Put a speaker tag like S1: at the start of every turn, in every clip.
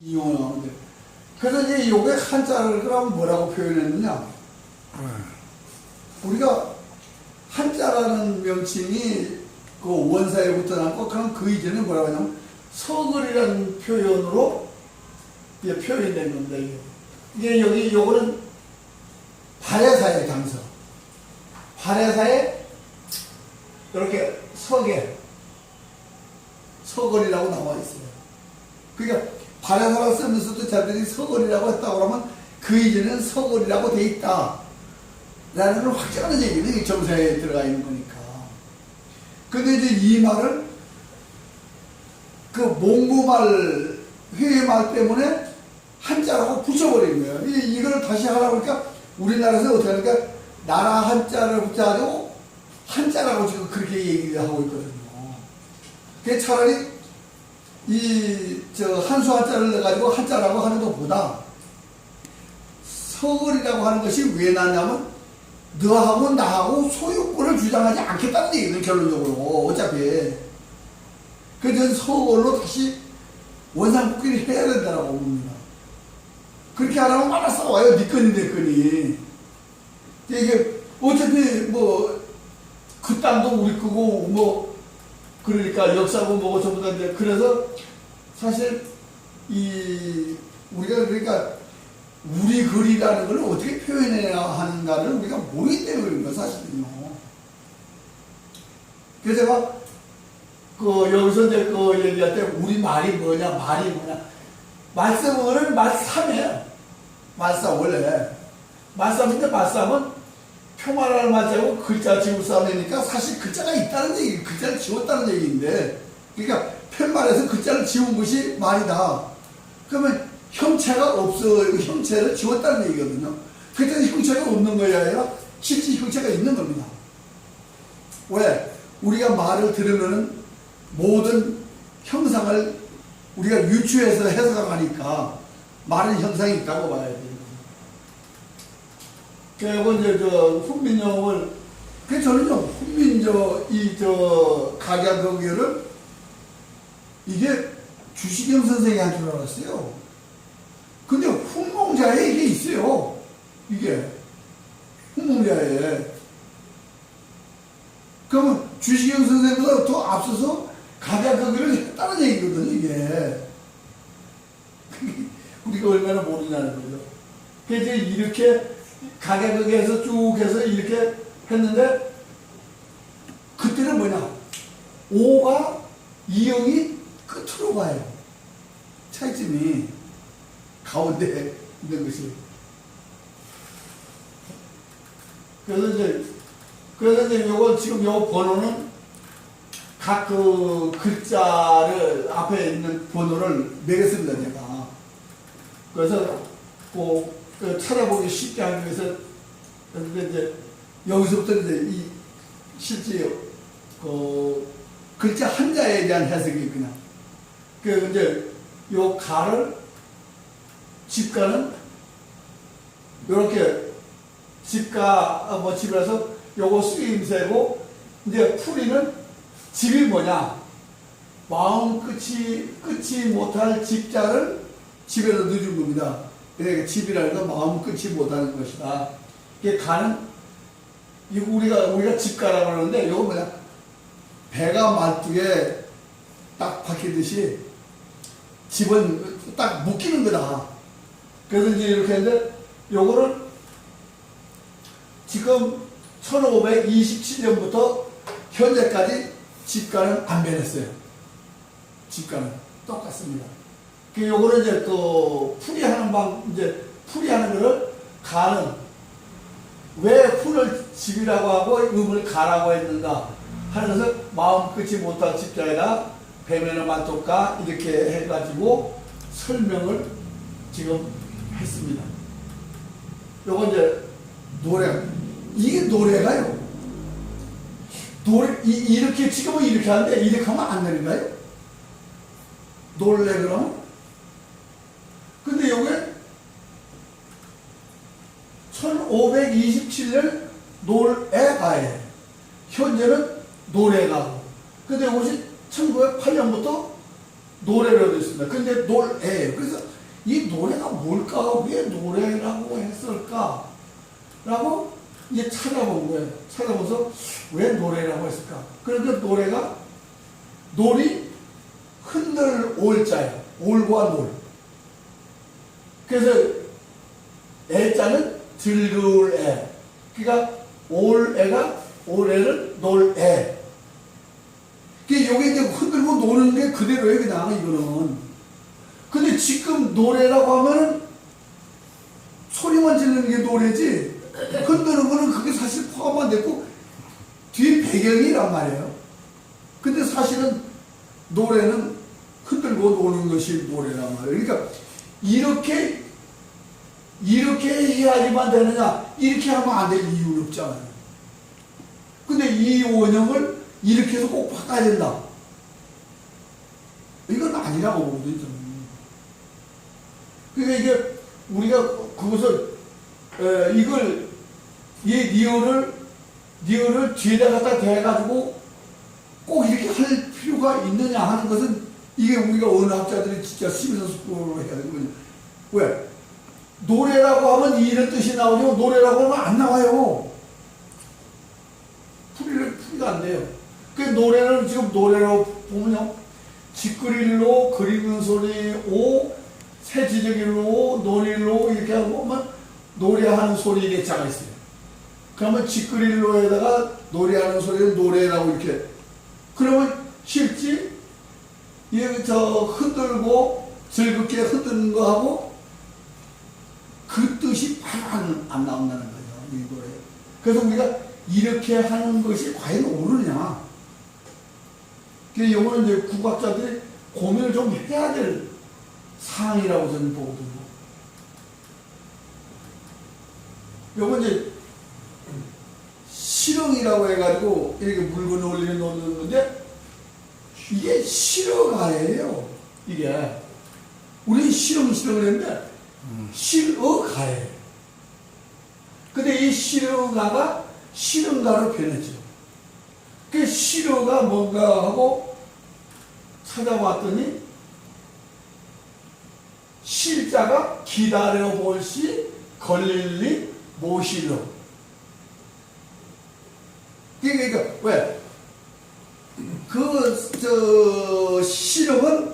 S1: 이용을 하는데. 그래서 이제 요게 한자를 그럼 뭐라고 표현했느냐. 우리가 한자라는 명칭이 그 원사에부터 나고 그럼 그 이전에 뭐라고 하냐면 서글이라는 표현으로 이게 표현된 겁니다. 이게. 여기 요거는 발해사의 장서. 발해사에 이렇게 서계, 서글이라고 나와 있어요. 그러니까 발해사라고 쓰면서도 자들이 서글이라고 했다고 그러면 그 이전에는 서글이라고 돼 있다. 라는 걸 확정하는 얘기는 정사에 들어가 있는 거니까. 근데 이제 이 말을 그 몽고말, 회말 때문에 한자라고 붙여버린 거예요. 이, 이걸 다시 하라고 그러니까 우리나라에서 어떻게 하니까 나라 한자를 붙여가지고 한자라고 지금 그렇게 얘기를 하고 있거든요. 그게 차라리 이, 저, 한수 한자를 넣어가지고 한자라고 하는 것보다 서울이라고 하는 것이 왜 나냐면 너하고 나하고 소유권을 주장하지 않겠다는 얘기는 결론적으로 어차피 그래서 서울로 다시 원상복귀를 해야 된다고 봅니다. 그렇게 안 하면 말아 싸워요. 네 건이 내 건이. 이게 어차피 뭐 그 땅도 우리 거고 뭐 그러니까 역사고 뭐고 전부 다 이제 그래서 사실 이 우리가 그러니까 우리 글이라는 걸 어떻게 표현해야 하는가를 우리가 모르기 거야 사실은요. 그래서 제가 그 여기서 이제 그 얘기할 때 우리 말이 뭐냐 말이 뭐냐 말씀은 말삼이에요. 말삼 원래 말삼인데 말삼은 평화라는 말자고 글자 지우 싸내니까 사실 글자가 있다는 얘기, 글자를 지웠다는 얘기인데 그러니까 편말에서 글자를 지운 것이 말이다. 그러면 형체가 없어 형체를 지웠다는 얘기거든요. 그때는 형체가 없는 것이 아니라 실제 형체가 있는 겁니다. 왜? 우리가 말을 들으면은 모든 형상을 우리가 유추해서 해석하니까 말은 형상이 있다고 봐야 돼요. 그리고 이제 저 훈민정음을 그 저는요 훈민저 이 저 가갸거기를 이게 주시경 선생이 한 줄 알았어요. 근데 훈몽자에 이게 있어요. 이게 훈몽자에 그러면 주시경 선생보다 더 앞서서 가갸거기를 했다는 얘기거든요. 이게 우리가 얼마나 모르냐는 거죠. 그래서 이렇게 가게거기에서 쭉 해서 이렇게 했는데 그때는 뭐냐? 오가 이형이 끝으로 가요. 차이점이 가운데 있는 것이. 그래서 이제 그래서 이제 요거 지금 요 번호는 각 그 글자를 앞에 있는 번호를 매겼습니다 제가. 그래서 그, 그 찾아보기 쉽게 하기 위해서 근데 이제 여기서부터 이제 이 실제 그 글자 한자에 대한 해석이 그냥 그 이제 요 가를 집가는 이렇게 집가 어, 뭐 집이라서 요거 쓰임새고 이제 풀이는 집이 뭐냐 마음 끝이 끝이 못할 집자를 집에서 넣어준 겁니다. 그러니까 집이라는 건 마음 끝이 못하는 것이다. 이게 가는 이거 우리가 우리가 집가라고 하는데 이거 뭐냐 배가 말뚝에 딱 박히듯이 집은 딱 묶이는 거다. 그래서 이제 이렇게 했는데 요거를 지금 1527년부터 현재까지 집가는 안 변했어요. 집가는 똑같습니다. 그 요거는 이제 또 풀이하는 방 이제 풀이하는 거를 가는 왜 풀을 집이라고 하고 음을 가라고 했는가 하는 것을 마음 끝이 못한 집자에다 배면의 만족가 이렇게 해가지고 설명을 지금 했습니다. 요거 이제 노래 이게 노래가요. 노래 이, 이렇게 지금은 이렇게 하는데 이렇게 하면 안 되는가요? 놀래 그러면? 요게 1527년 놀애가에 현재는 노래가고 근데 이것이 1908년부터 노래로 되어 있습니다. 근데 노래예요. 그래서 이 노래가 뭘까? 왜 노래라고 했을까? 라고 이제 찾아본 거예요. 찾아보면서 왜 노래라고 했을까? 그러니까 노래가 놀이 흔들 올자예요. 올과 놀. 그래서 애자는 즐거울 애. 그러니까 올 애가 올 애를 놀 애. 그게 요게 이제 흔들고 노는 게 그대로예요, 그냥 이거는. 근데 지금 노래라고 하면은 소리만 지르는 게 노래지 흔드는 거는 그게 사실 포함 안 됐고 뒤에 배경이란 말이에요. 근데 사실은 노래는 흔들고 노는 것이 노래란 말이에요. 그러니까 이렇게 이렇게 이해하기만 되느냐 이렇게 하면 안 될 이유는 없잖아요. 근데 이 원형을 이렇게 해서 꼭 바꿔야 된다. 이건 아니라고 보거든요. 그러니까 이게 우리가 그것을 에, 이걸 이 리얼을 리얼을 뒤에다 갖다 대가지고 꼭 이렇게 할 필요가 있느냐 하는 것은 이게 우리가 언어학자들이 진짜 심사숙고로 해야 되거든요. 왜? 노래라고 하면 이런 뜻이 나오죠. 노래라고 하면 안 나와요. 풀이를 풀이가 안 돼요. 그 노래는 지금 노래로 보면요. 짓그릴로 그리는 소리 오 새지저길로 노릴로 이렇게 하고 보면 노래하는 소리 개자가 있어요. 그러면 짓그릴로에다가 노래하는 소리를 노래라고 이렇게 그러면 실지 이저 흔들고 즐겁게 흔드는 거하고 그 뜻이 바로 안, 안 나온다는 거예요. 이 노래. 그래서 우리가 이렇게 하는 것이 과연 옳으냐. 그 요거는 이제 국악자들이 고민을 좀 해야 될 사항이라고 저는 보거든요. 요건 이제 실흥이라고 해가지고 이렇게 물건 올리는 놓는데 이게 실어가예요. 이게 우리 실흥 실흥을 했는데 실어가예요. 근데 이 실어가가 실흥가로 변했죠. 그 실어가 뭔가 하고 찾아봤더니 실자가 기다려 볼시 걸릴리 모실로. 그러니까 왜? 그, 저, 실험은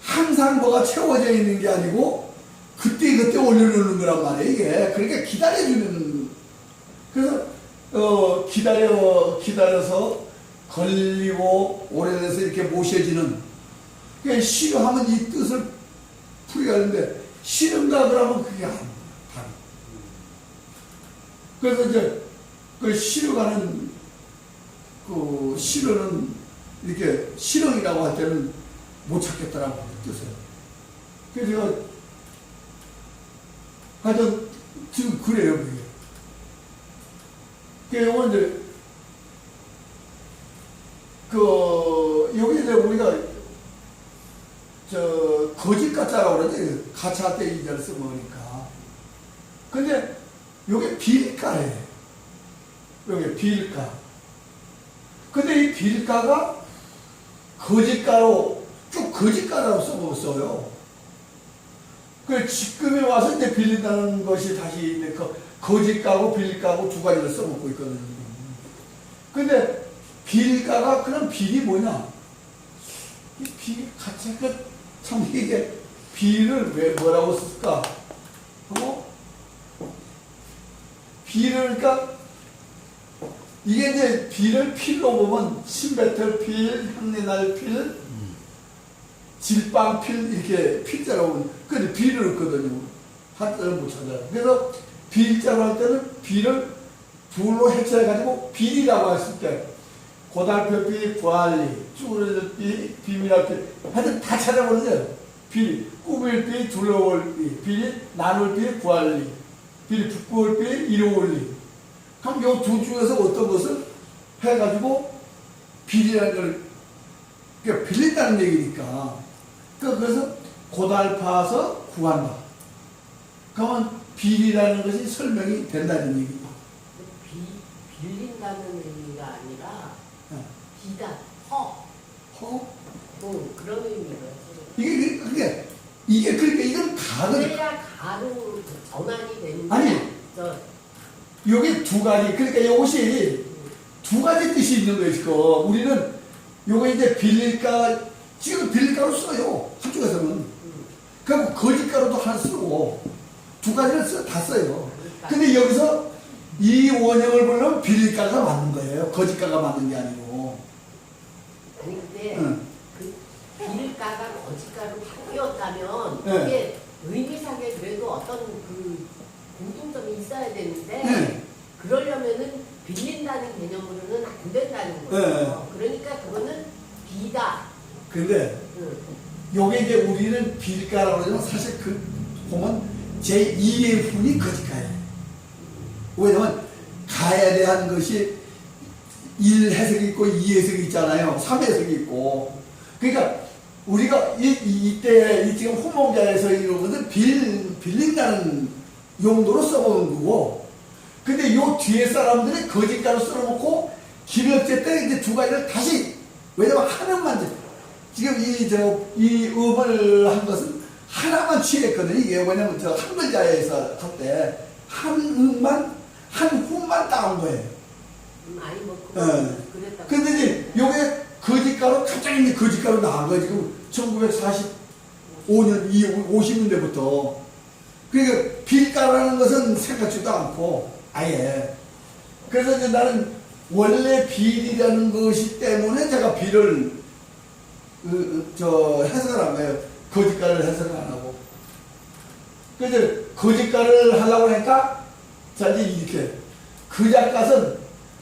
S1: 항상 뭐가 채워져 있는 게 아니고, 그때 그때 올려놓는 거란 말이에요, 이게. 그러니까 기다려주는. 그래서, 어, 기다려, 기다려서 걸리고, 오래돼서 이렇게 모셔지는. 그러니까 실험하면 이 뜻을 풀이하는데, 실험가 그러면 그게. 다른. 그래서 이제, 그 실어가는 그 실어는 이렇게 실형이라고 할 때는 못 찾겠더라고 뜻을. 그래서 제가 하여튼 지금 그래요 그게. 그 요거 이제 그 여기 이제 우리가 저 거짓 가짜라고 그러지 가짜 때 이자를 쓰니까. 근데 요게 빌가예요. 요게 빌가. 근데 이 빌가가 거짓가로 쭉 거짓가라고 써먹었어요. 그 지금에 와서 이제 빌린다는 것이 다시 이제 거, 거짓가고 빌가고 두 가지를 써먹고 있거든요. 근데 빌가가 그럼 빌이 뭐냐? 이 빌, 같이 그참 이게 빌을 왜 뭐라고 쓸까? 하고 빌을 그러니까 이게 이제 비를 필로 보면 침뱉을 필, 향내날 필, 질방필 이렇게 필자라고 보면 근데 비를 없거든요. 한자를 못 찾아요. 그래서 빌자로 할 때는 비를 둘로 해체해가지고 빌이라고 했을 때 고달표비, 부활리, 쭈그러들비, 비밀할비 하여튼 다 찾아보세요. 빌, 꾸밀비, 둘러올비, 빌, 나눌비, 부활리, 빌, 북구올비, 이로올리 그럼 요 두 중에서 어떤 것을 해가지고 빌이라는 걸 그러니까 빌린다는 얘기니까 그 그래서 고달파서 구한다. 그러면 빌이라는 것이 설명이 된다는 얘기죠.
S2: 비, 빌린다는 의미가 아니라
S1: 네.
S2: 비다, 허,
S1: 허?
S2: 뭐 그런 의미가 있어요.
S1: 이게 그게 이게 그러니까 이건 가거든.
S2: 그래야 가로 전환이 되는
S1: 아니.
S2: 저
S1: 요게 두 가지 그러니까 이것이 두 가지 뜻이 있는 거예요 지금. 우리는 요거 이제 빌릴가 지금 빌릴가로 써요 한쪽에서는.
S2: 음,
S1: 그리고 거짓가루도 하나 쓰고 두 가지를 써, 다 써요. 근데 여기서 이 원형을 보려면 빌릴가가 맞는 거예요. 거짓가가 맞는 게 아니고.
S2: 아니 근데
S1: 응.
S2: 그 빌가가 거짓가로 바뀌었다면
S1: 네.
S2: 그게 의미상에 그래도 어떤 그 공통점이 있어야 되는데
S1: 네.
S2: 그러려면은 빌린다는 개념으로는 안 된다는
S1: 네.
S2: 거죠. 그러니까 그거는 비다.
S1: 근데
S2: 응.
S1: 요게 이제 우리는 빌가라고 그러면 사실 그 보면 제2의 분이 거짓가예요. 왜냐면 가에 대한 것이 1 해석이 있고 2 해석이 있잖아요. 3 해석이 있고. 그러니까 우리가 이, 이, 이 지금 호몽자에서 이런 것은 빌, 빌린다는 용도로 써보는 거고. 근데 요 뒤에 사람들이 거짓가루 썰어놓고 기력제 때 이제 두 가지를 다시 왜냐면 하나만 지금 이저이 음을 한 것은 하나만 취했거든요. 이게 뭐냐면 저 한 글자에서 할 때 한 음만 한 훈만 따온 거예요.
S2: 음, 아니 뭐 그랬다.
S1: 근데 이제 요게 거짓가루 갑자기 이제 거짓가루 나온 거예요. 지금 1945년, 50년대부터. 그러니까 빌가루라는 것은 생각지도 않고 아예. 그래서 이제 나는 원래 빌이라는 것이 때문에 제가 빌을 그, 저 해석을 한 거예요. 거짓가루를 해석을 안 하고. 그래서 거짓가루를 하려고 하니까 자 이제 이렇게 그 작가는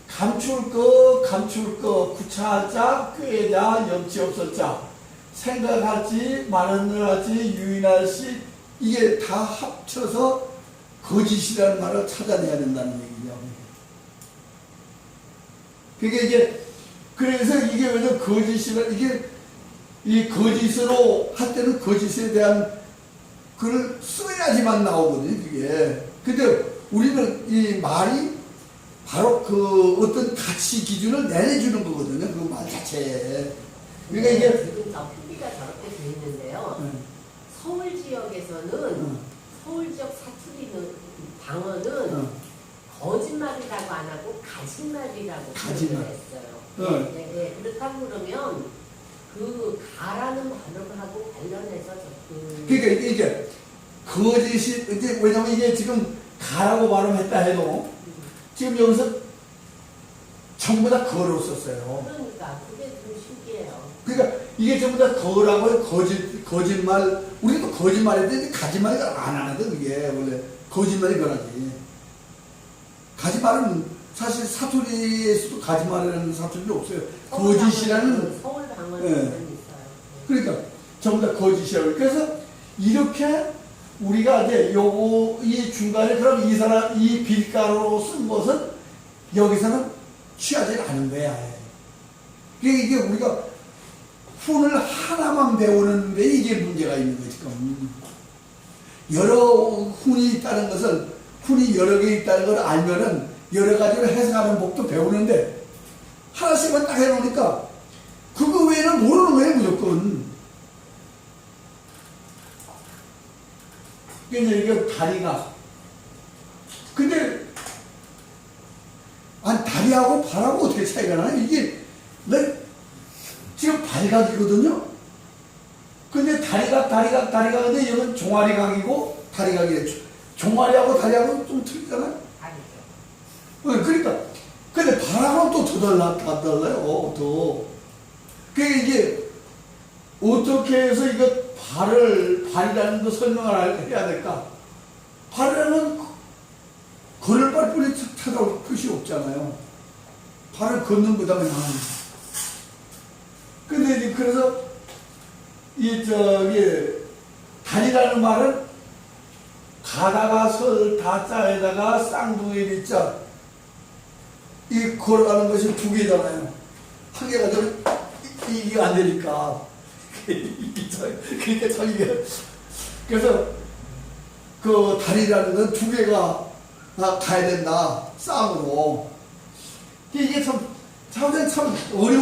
S1: 감출 거 감출 거 구차자 꾀자 염치 없었자 생각할지 말하는 할지 유인할 시 이게 다 합쳐서 거짓이라는 말을 찾아내야 된다는 얘기죠. 그게 이제 그래서 이게 왜냐 거짓이라 이게 이 거짓으로 할 때는 거짓에 대한 글을 써야지만 나오거든요, 그게. 근데 우리는 이 말이 바로 그 어떤 가치 기준을 내려주는 거거든요, 그 말 자체에. 그러니까 이게,
S2: 지금 저 PB가 저렇게 돼 있는데요.
S1: 응,
S2: 서울
S1: 응,
S2: 서울 지역 사투리는 방언은
S1: 응.
S2: 거짓말이라고 안 하고 가짓말이라고
S1: 가짓말.
S2: 했어요.
S1: 응.
S2: 네, 네. 그렇다고 그러면 그 가라는 발음하고 관련해서 그
S1: 그러니까 이게, 이게 거짓이, 이제 왜냐면 이게 지금 가라고 발음했다 해도 지금 여기서 전부 다 거로 썼어요.
S2: 그러니까 그게 좀 신기해요.
S1: 그러니까 이게 전부 다 거라고. 거짓, 거짓말. 우리도 거짓말인데 가짓말이가 안 하거든, 그게. 원래 거짓말이 변하지. 가짓말은 사실 사투리에서도 가짓말이라는 사투리도 없어요. 거짓이라는,
S2: 서울
S1: 네.
S2: 있어요.
S1: 그러니까 전부 다 거짓이라고. 그래서 이렇게 우리가 이제 요거, 이 중간에 그럼 이 사람, 이 빌가루로 쓴 것은 여기서는 취하지 않은 거야. 이게, 이게 우리가 훈을 하나만 배우는데 이게 문제가 있는 거지, 지금. 여러 훈이 있다는 것은 훈이 여러 개 있다는 걸 알면은 여러 가지로 해석하는 법도 배우는데 하나씩만 딱 해놓으니까 그거 외에는 모르는 거예요, 무조건. 그러니까 이게 다리가. 근데, 아니, 다리하고 발하고 어떻게 차이가 나요? 이게, 내, 지금 발각이거든요? 근데 다리각, 다리각, 다리각, 근데 이건 종아리각이고 다리각이래. 종아리하고 다리하고 좀 틀리잖아요?
S2: 다르죠.
S1: 어, 그러니까. 근데 발하고는 또더 달라, 다 달라요, 더. 그게 이게, 어떻게 해서 이거 발을, 발이라는 거 설명을 할- 해야 될까? 발에는 걸을 발뿐이 찾아올 것이 없잖아요. 발을 걷는 거다, 그냥. 근데 이제 그래서, 이, 저기, 다리라는 말은 가다가 설 다자에다가 쌍둥이 리자 이 걸어가는 것이 두 개잖아요. 한 개가 좀 이- 이게 안 되니까. 그러니까 참 이게 그래서 그 다리라는 건 두 개가 아, 가야 된다. 쌍으로. 이게 참 참, 참 어려운